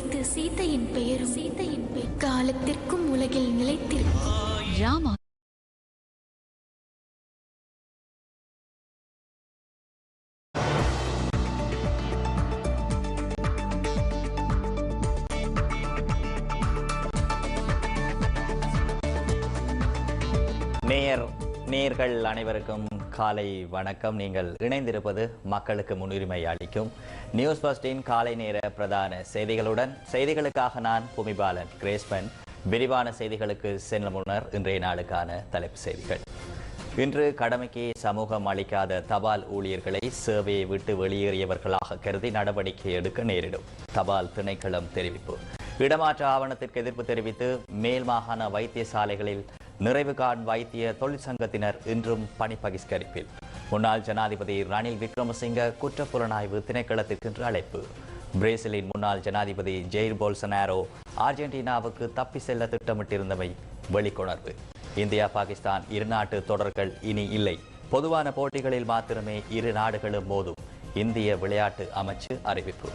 சேர்த்து சீதையின் பெயரும் சீதையின் பெயர் காலத்திற்கும் உலகில் நிலைத்திருக்கும். ராமா. நேயர் நேயர்கள் அனைவருக்கும் காலை வணக்கம். நீங்கள் இணைந்திருப்பது மக்களுக்கு முன்னுரிமை அளிக்கும் நியூஸ் பஸ்டின் காலை நேர பிரதான செய்திகளுடன் செய்திகளுக்காக நான் பூமிபாலன் கிரேஸ்மன். விரிவான செய்திகளுக்கு செல்லும் முன்னர் இன்றைய நாளுக்கான தலைப்பு செய்திகள். இன்று கடமைக்கு சமூகம் அளிக்காத தபால் ஊழியர்களை சேவையை விட்டு வெளியேறியவர்களாக கருதி நடவடிக்கை எடுக்க நேரிடும். தபால் திணைக்களம் தெரிவிப்பு. இடமாற்ற ஆவணத்திற்கு எதிர்ப்பு தெரிவித்து மேல் மாகாண வைத்தியசாலைகளில் நிறைவு காண் வைத்திய தொழிற்சங்கத்தினர் இன்றும் பணி பகிஷ்கரிப்பில் முன்னாள் ஜனாதிபதி ரணில் விக்ரமசிங்க குற்றப்புலனாய்வு திணைக்களத்திற்கு அழைப்பு. பிரேசிலின் முன்னாள் ஜனாதிபதி ஜெயிர் போல்சனாரோ அர்ஜென்டினாவுக்கு தப்பி செல்ல திட்டமிட்டிருந்தமை வெளிக்கொணர்வு. இந்தியா பாகிஸ்தான் இருநாட்டு தொடர்கள் இனி இல்லை. பொதுவான போட்டிகளில் மாத்திரமே இரு நாடுகளும் மோதும். இந்திய விளையாட்டு அமைச்சு அறிவிப்பு.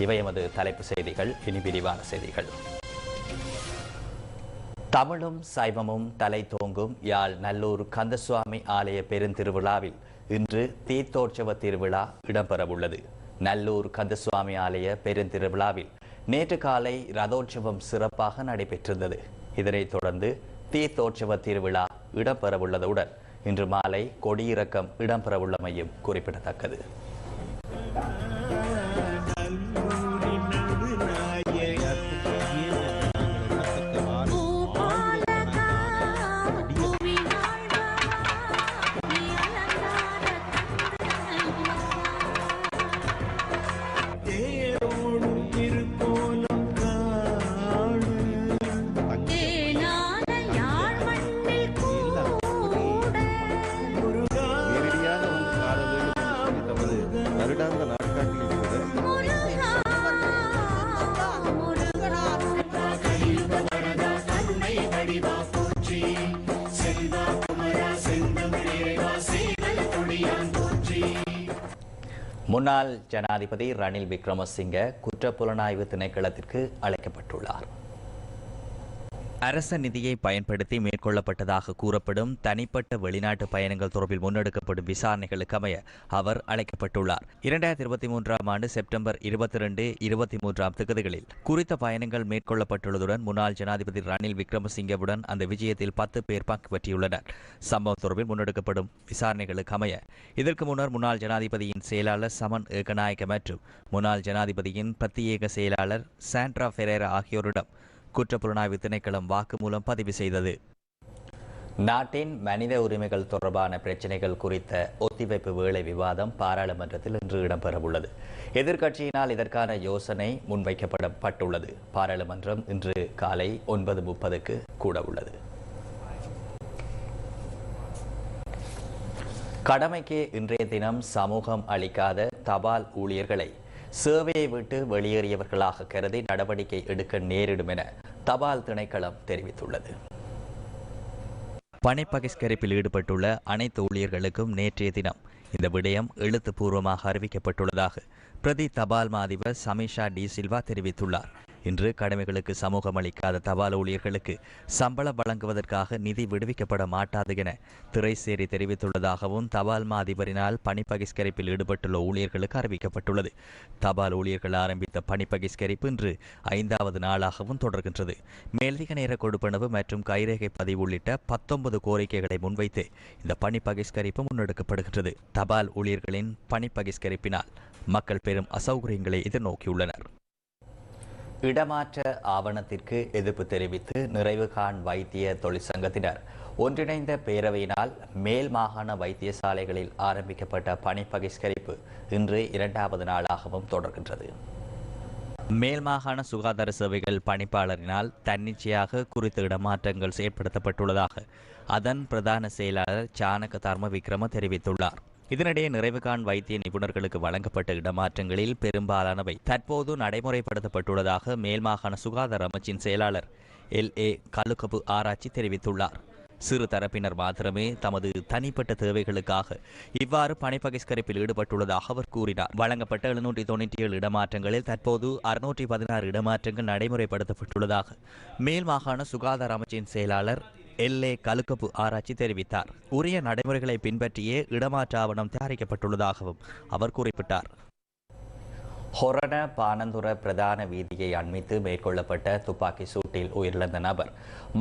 இவை எமது தலைப்பு செய்திகள். இனி விரிவான செய்திகள். தமிழும் சைவமும் தலை தோங்கும் யாழ் நல்லூர் கந்தசுவாமி ஆலய பெருந்திருவிழாவில் இன்று தீர்த்தோற்சவ திருவிழா இடம்பெறவுள்ளது. நல்லூர் கந்தசுவாமி ஆலய பெருந்திருவிழாவில் நேற்று காலை ரதோற்சவம் சிறப்பாக நடைபெற்றிருந்தது. இதனைத் தொடர்ந்து தீர்த்தோற்சவ திருவிழா இடம்பெறவுள்ளதுடன் இன்று மாலை கொடியிறக்கம் இடம்பெறவுள்ளமையும் குறிப்பிடத்தக்கது. முன்னாள் ஜனாதிபதி ரணில் விக்ரமசிங்க குற்றப்புலனாய்வு திணைக்களத்திற்கு அழைக்கப்பட்டுள்ளார். அரச நிதியை பயன்படுத்தி மேற்கொள்ளப்பட்டதாக கூறப்படும் தனிப்பட்ட வெளிநாட்டு பயணங்கள் தொடர்பில் முன்னெடுக்கப்படும் விசாரணைகளுக்கு அமைய அவர் அழைக்கப்பட்டுள்ளார். இரண்டாயிரத்தி இருபத்தி மூன்றாம் ஆண்டு செப்டம்பர் இருபத்தி ரெண்டு இருபத்தி மூன்றாம் தேதிகளில் குறித்த பயணங்கள் மேற்கொள்ளப்பட்டுள்ளதுடன் முன்னாள் ஜனாதிபதி ரணில் விக்ரமசிங்கவுடன் அந்த விஜயத்தில் பத்து பேர் பங்கு பற்றியுள்ளனர். சம்பவம் தொடர்பில் முன்னெடுக்கப்படும் விசாரணைகளுக்கு அமைய இதற்கு முன்னர் முன்னாள் ஜனாதிபதியின் செயலாளர் சமன் ஏகநாயக்க மற்றும் முன்னாள் ஜனாதிபதியின் பிரத்யேக செயலாளர் சாண்ட்ரா ஃபெரேரா ஆகியோரிடம் குற்றப்புலனாய்வு திணைக்களம் வாக்குமூலம் பதிவு செய்தது. நாட்டின் மனித உரிமைகள் தொடர்பான பிரச்சினைகள் குறித்த ஒத்திவைப்பு வேலை விவாதம் பாராளுமன்றத்தில் இன்று இடம்பெறவுள்ளது. எதிர்க்கட்சியினால் இதற்கான யோசனை முன்வைக்கப்படப்பட்டுள்ளது. பாராளுமன்றம் இன்று காலை ஒன்பது முப்பதுக்கு கூட உள்ளது கடமைக்கு இன்றைய தினம் சமூகம் அளிக்காத தபால் ஊழியர்களை சேவையை விட்டு வெளியேறியவர்களாக கருதி நடவடிக்கை எடுக்க நேரிடும் என தபால் திணைக்களம் தெரிவித்துள்ளது. பணி பகிஷ்கரிப்பில் ஈடுபட்டுள்ள அனைத்து ஊழியர்களுக்கும் நேற்றைய தினம் இந்த விடயம் எழுத்துப்பூர்வமாக அறிவிக்கப்பட்டுள்ளதாக பிரதி தபால் மாதிபர் சமீஷா டி சில்வா தெரிவித்துள்ளார். இன்று கடமைகளுக்கு சமூகம் அளிக்காத தபால் ஊழியர்களுக்கு சம்பளம் வழங்குவதற்காக நிதி விடுவிக்கப்பட மாட்டாது என திரைசேரி தெரிவித்துள்ளதாகவும் தபால் மா அதிபரினால் பணி பகிஷ்கரிப்பில் ஈடுபட்டுள்ள ஊழியர்களுக்கு அறிவிக்கப்பட்டுள்ளது. தபால் ஊழியர்கள் ஆரம்பித்த பணி பகிஷ்கரிப்பு இன்று ஐந்தாவது நாளாகவும் தொடர்கின்றது. மேலதிக நேர கொடுப்பனவு மற்றும் கைரேகை பதிவு உள்ளிட்ட பத்தொன்பது கோரிக்கைகளை முன்வைத்து இந்த பணி பகிஷ்கரிப்பு முன்னெடுக்கப்படுகின்றது. தபால் ஊழியர்களின் பணி பகிஷ்கரிப்பினால் மக்கள் பெரும் அசௌகரியங்களை எதிர்நோக்கியுள்ளனர். இடமாற்ற ஆவணத்திற்கு எதிர்ப்பு தெரிவித்து நிறைவுகான் வைத்திய தொழிற்சங்கத்தினர் ஒன்றிணைந்த பேரவையினால் மேல் மாகாண வைத்தியசாலைகளில் ஆரம்பிக்கப்பட்ட பணி பகிஷ்கரிப்பு இன்று இரண்டாவது நாளாகவும் தொடர்கின்றது. மேல் மாகாண சுகாதார சேவைகள் பணிப்பாளரினால் தன்னிச்சையாக குறித்த இடமாற்றங்கள் செயற்படுத்தப்பட்டுள்ளதாக அதன் பிரதான செயலாளர் சாணக்க தர்ம விக்ரம தெரிவித்துள்ளார். இதனிடையே நிறைவுகான் வைத்திய நிபுணர்களுக்கு வழங்கப்பட்ட இடமாற்றங்களில் பெரும்பாலானவை தற்போது நடைமுறைப்படுத்தப்பட்டுள்ளதாக மேல் மாகாண சுகாதார அமைச்சின் செயலாளர் எல். ஏ. கலுகபு ஆராய்ச்சி தெரிவித்துள்ளார். சிறு தரப்பினர் மாத்திரமே தமது தனிப்பட்ட தேவைகளுக்காக இவ்வாறு பணிப்பகிஷ்கரிப்பில் ஈடுபட்டுள்ளதாக அவர் கூறினார். வழங்கப்பட்ட எழுநூற்றி தொண்ணூற்றி ஏழு இடமாற்றங்களில் தற்போது அறுநூற்றி பதினாறு இடமாற்றங்கள் நடைமுறைப்படுத்தப்பட்டுள்ளதாக மேல் மாகாண சுகாதார அமைச்சின் செயலாளர் எல்ஏ கலுக்கப்பு ஆராய்ச்சி தெரிவித்தார். உரிய நடைமுறைகளை பின்பற்றியே இடமாற்ற ஆவணம் தயாரிக்கப்பட்டுள்ளதாகவும் அவர் குறிப்பிட்டார். ஹொரண பானந்துர பிரதான வீதியை அண்மித்து மேற்கொள்ளப்பட்ட துப்பாக்கி சூட்டில் உயிரிழந்த நபர்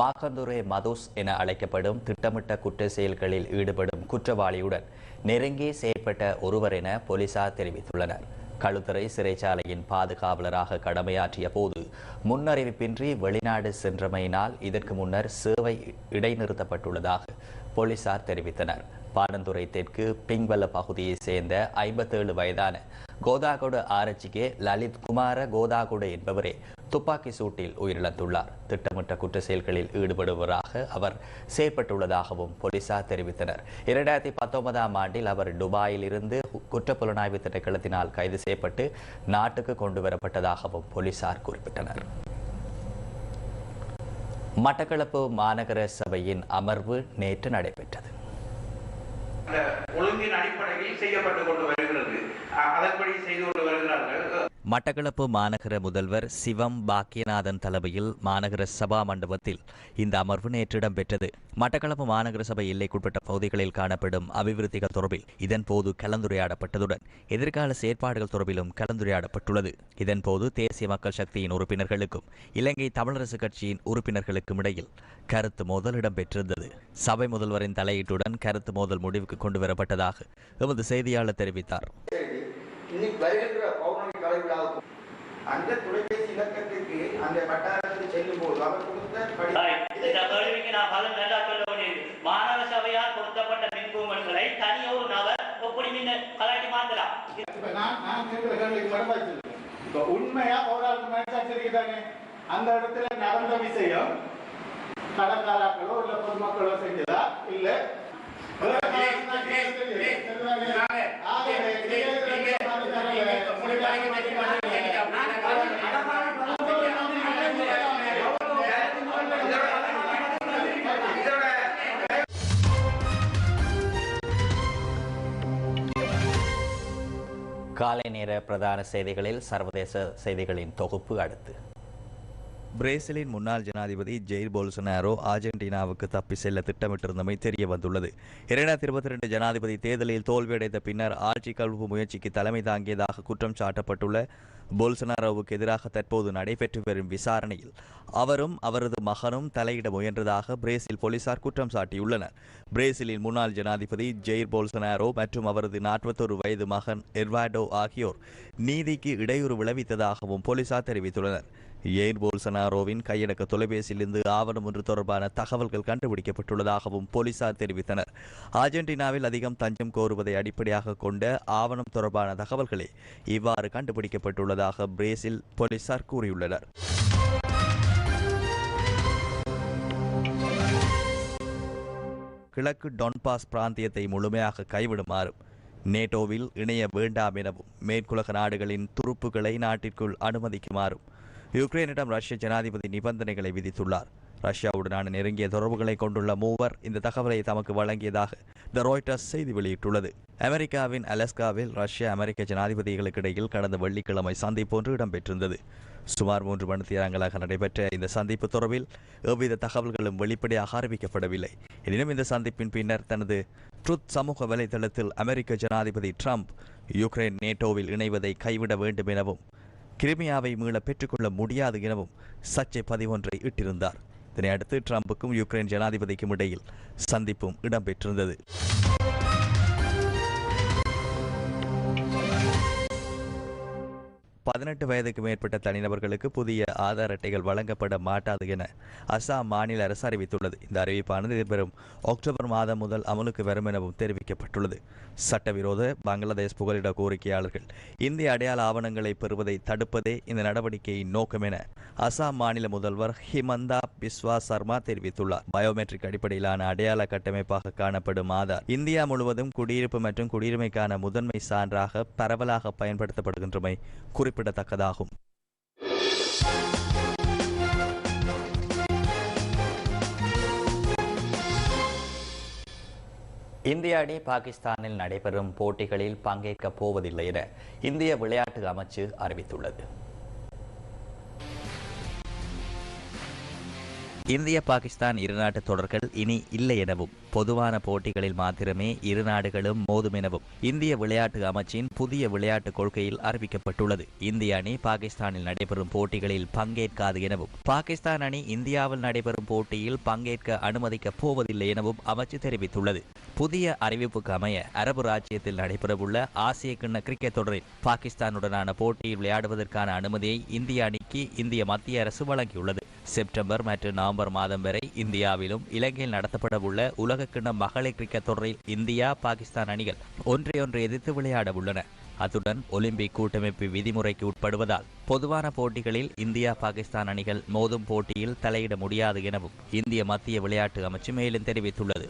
மாக்கந்துரே மதுஸ் என அழைக்கப்படும் திட்டமிட்ட குற்ற செயல்களில் ஈடுபடும் குற்றவாளியுடன் நெருங்கி செயற்பட்ட ஒருவர் என போலீசார் தெரிவித்துள்ளனர். களுத்துறை சிறைச்சாலையின் பாதுகாவலராக கடமையாற்றிய போது முன்னறிவிப்பின்றி வெளிநாடு சென்றமையினால் இதற்கு முன்னர் சேவை இடைநிறுத்தப்பட்டுள்ளதாக போலீசார் தெரிவித்தனர். பாடந்துறை தெற்கு பிங்வல்ல பகுதியைச் சேர்ந்த ஐம்பத்தேழு வயதான கோதாகோடு ஆராய்ச்சிக்கு லலித் குமார கோதாகோடு என்பவரே துப்பாக்கி சூட்டில் உயிரிழந்துள்ளார். திட்டமிட்ட குற்ற செயல்களில் ஈடுபடுவராக அவர் செயற்பட்டுள்ளதாகவும் போலீசார் தெரிவித்தனர். இரண்டாயிரத்தி பத்தொன்பதாம் ஆண்டில் அவர் துபாயில் இருந்து குற்றப்புலனாய்வு திட்டக்களத்தினால் கைது செய்யப்பட்டு நாட்டுக்கு கொண்டு வரப்பட்டதாகவும் போலீசார் குறிப்பிட்டனர். மட்டக்களப்பு மாநகர சபையின் அமர்வு நேற்று நடைபெற்றது. ஒழுங்கின் அடிப்படையில் செய்யப்பட்டு கொண்டு வருகிறது. அதன்படி செய்து கொண்டு வருகிறார்கள். மட்டக்களப்பு மாநகர முதல்வர் சிவம் பாக்கியநாதன் தலைமையில் மாநகர சபா மண்டபத்தில் இந்த அமர்வு நேற்று இடம்பெற்றது. மட்டக்களப்பு மாநகர சபை எல்லைக்குட்பட்ட பகுதிகளில் காணப்படும் அபிவிருத்திகள் தொடர்பில் இதன்போது கலந்துரையாடப்பட்டதுடன் எதிர்கால செயற்பாடுகள் தொடர்பிலும் கலந்துரையாடப்பட்டுள்ளது. இதன்போது தேசிய மக்கள் சக்தியின் உறுப்பினர்களுக்கும் இலங்கை தமிழரசு கட்சியின் உறுப்பினர்களுக்கும் இடையில் கருத்து மோதல் இடம்பெற்றிருந்தது. சபை முதல்வரின் தலையீட்டுடன் கருத்து மோதல் முடிவுக்கு கொண்டு வரப்பட்டதாக எமது செய்தியாளர் தெரிவித்தார். செய்தி இன்னைக்கு வருகின்ற பௌர்ணமி கலை விழாவுக்கு அந்த தொலைபேசி இலக்கத்திற்கு அந்த வட்டாரத்துக்கு செல்லும் போது அவர் கொடுத்த நான் நல்லா சொல்ல மாநகர சபையால் கொடுக்கப்பட்ட மின்கூமல்களை தனி ஒரு நபர் எப்படி மின் கலாட்டி மாத்தலாம் இப்ப நான் நான் கேட்கிற கேள்விக்கு மட்டும் பதில் சொல்லுங்க. இப்ப உண்மையா ஒரு ஆளுக்கு மனசாட்சி தானே அந்த இடத்துல நடந்த விஷயம் கடற்காராக்களோ இல்ல பொதுமக்களோ செஞ்சதா இல்ல காலை நேர பிரதான செய்திகளில் சர்வதேச செய்திகளின் தொகுப்பு அடுத்து. பிரேசிலின் முன்னாள் ஜனாதிபதி ஜெயிர் போல்சனாரோ அர்ஜென்டினாவுக்கு தப்பி செல்ல திட்டமிட்டிருந்தமை தெரிய வந்துள்ளது இரண்டாயிரத்தி இருபத்தி ரெண்டு ஜனாதிபதி தேர்தலில் தோல்வியடைந்த பின்னர் ஆட்சி கல்வு முயற்சிக்கு தலைமை தாங்கியதாக குற்றம் சாட்டப்பட்டுள்ள போல்சனாரோவுக்கு எதிராக தற்போது நடைபெற்று வரும் விசாரணையில் அவரும் அவரது மகனும் தலையிட முயன்றதாக பிரேசில் போலீசார் குற்றம் சாட்டியுள்ளனர். பிரேசிலின் முன்னாள் ஜனாதிபதி ஜெயிர் போல்சனாரோ மற்றும் அவரது நாற்பத்தொரு வயது மகன் எர்வாடோ ஆகியோர் நீதிக்கு இடையூறு விளைவித்ததாகவும் போலீசார் தெரிவித்துள்ளனர். எயிர் போல்சனாரோவின் கையடக்க தொலைபேசியிலிருந்து ஆவணம் ஒன்று தொடர்பான தகவல்கள் கண்டுபிடிக்கப்பட்டுள்ளதாகவும் போலீசார் தெரிவித்தனர். அர்ஜென்டினாவில் அதிகம் தஞ்சம் கோருவதை அடிப்படையாக கொண்ட ஆவணம் தொடர்பான தகவல்களே இவ்வாறு கண்டுபிடிக்கப்பட்டுள்ளதாக பிரேசில் போலீசார் கூறியுள்ளனர். கிழக்கு டொன்பாஸ் பிராந்தியத்தை முழுமையாக கைவிடுமாறும் நேட்டோவில் இணைய வேண்டாம் எனவும் மேற்குலக நாடுகளின் துருப்புகளை நாட்டிற்குள் அனுமதிக்குமாறும் யுக்ரைனிடம் ரஷ்ய ஜனாதிபதி நிபந்தனைகளை விதித்துள்ளார். ரஷ்யாவுடனான நெருங்கிய தொடர்புகளை கொண்டுள்ள மூவர் இந்த தகவலை தமக்கு வழங்கியதாக த ராய்டர்ஸ் செய்தி வெளியிட்டுள்ளது. அமெரிக்காவின் அலஸ்காவில் ரஷ்ய அமெரிக்க ஜனாதிபதிகளுக்கு இடையில் கடந்த வெள்ளிக்கிழமை சந்திப்பு ஒன்று இடம்பெற்றிருந்தது. சுமார் மூன்று மணி நேரங்களாக நடைபெற்ற இந்த சந்திப்பு தொடர்பில் எவ்வித தகவல்களும் வெளிப்படையாக அறிவிக்கப்படவில்லை. எனினும் இந்த சந்திப்பின் பின்னர் தனது ட்ருத் சமூக வலைதளத்தில் அமெரிக்க ஜனாதிபதி ட்ரம்ப் யுக்ரைன் நேட்டோவில் இணைவதை கைவிட வேண்டும் எனவும் கிரிமியாவை மீள பெற்றுக்கொள்ள முடியாது எனவும் சர்ச்சை பதிவொன்றை இட்டிருந்தார். இதனை அடுத்து ட்ரம்புக்கும் யுக்ரைன் ஜனாதிபதிக்கும் இடையில் சந்திப்பும் இடம்பெற்றிருந்தது. பதினெட்டு வயதுக்கு மேற்பட்ட தனிநபர்களுக்கு புதிய ஆதார் அட்டைகள் வழங்கப்பட மாட்டாது என அசாம் மாநில அரசு அறிவித்துள்ளது. இந்த அறிவிப்பானது எதிர்வரும் அக்டோபர் மாதம் முதல் அமலுக்கு வரும் எனவும் தெரிவிக்கப்பட்டுள்ளது. சட்டவிரோத பங்களாதேஷ் புகலிட கோரிக்கையாளர்கள் இந்திய அடையாள ஆவணங்களை பெறுவதை தடுப்பதே இந்த நடவடிக்கையின் நோக்கம் என அசாம் மாநில முதல்வர் ஹிமந்தா பிஸ்வா சர்மா தெரிவித்துள்ளார். பயோமெட்ரிக் அடிப்படையிலான அடையாள கட்டமைப்பாக காணப்படும் ஆதார் இந்தியா முழுவதும் குடியிருப்பு மற்றும் குடியுரிமைக்கான முதன்மை சான்றாக பரவலாக பயன்படுத்தப்படுகின்றமை குறிப்பிடத்தக்கதாகும் இந்திய அணி பாகிஸ்தானில் நடைபெறும் போட்டிகளில் பங்கேற்கப் போவதில்லை என இந்திய விளையாட்டு அமைச்சு அறிவித்துள்ளது. இந்திய பாகிஸ்தான் இருநாட்டு தொடர்கள் இனி இல்லை எனவும் பொதுவான போட்டிகளில் மாத்திரமே இரு நாடுகளும் மோதும் எனவும் இந்திய விளையாட்டு அமைச்சின் புதிய விளையாட்டு கொள்கையில் அறிவிக்கப்பட்டுள்ளது. இந்திய அணி பாகிஸ்தானில் நடைபெறும் போட்டிகளில் பங்கேற்காது எனவும் பாகிஸ்தான் அணி இந்தியாவில் நடைபெறும் போட்டியில் பங்கேற்க அனுமதிக்கப் போவதில்லை எனவும் அமைச்சு தெரிவித்துள்ளது. புதிய அறிவிப்புக்கு அமைய அரபு ராஜ்யத்தில் நடைபெறவுள்ள ஆசிய கிண்ண கிரிக்கெட் தொடரில் பாகிஸ்தானுடனான போட்டியில் விளையாடுவதற்கான அனுமதியை இந்திய அணிக்கு இந்திய மத்திய அரசு வழங்கியுள்ளது. செப்டம்பர் மற்றும் நவம்பர் மாதம் வரை இந்தியாவிலும் இலங்கையில் நடத்தப்படவுள்ள உலகக்கிண்ண மகளிர் கிரிக்கெட் தொடரில் இந்தியா பாகிஸ்தான் அணிகள் ஒன்றையொன்று எதிர்த்து விளையாட உள்ளன அத்துடன் ஒலிம்பிக் கூட்டமைப்பு விதிமுறைக்கு உட்படுவதால் பொதுவான போட்டிகளில் இந்தியா பாகிஸ்தான் அணிகள் மோதும் போட்டியில் தலையிட முடியாது எனவும் இந்திய மத்திய விளையாட்டு அமைச்சு மேலும் தெரிவித்துள்ளது.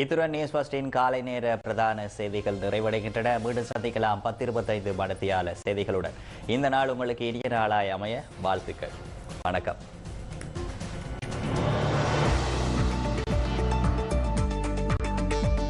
இத்துடன் நியூஸ் ஃபர்ஸ்டின் காலை நேர பிரதான செய்திகள் நிறைவடைகின்றன. மீண்டும் சந்திக்கலாம் பத்து இருபத்தைந்து மடத்தியால செய்திகளுடன். இந்த நாள் உங்களுக்கு இனிய நாளாய் அமைய வாழ்த்துக்கள். வணக்கம்.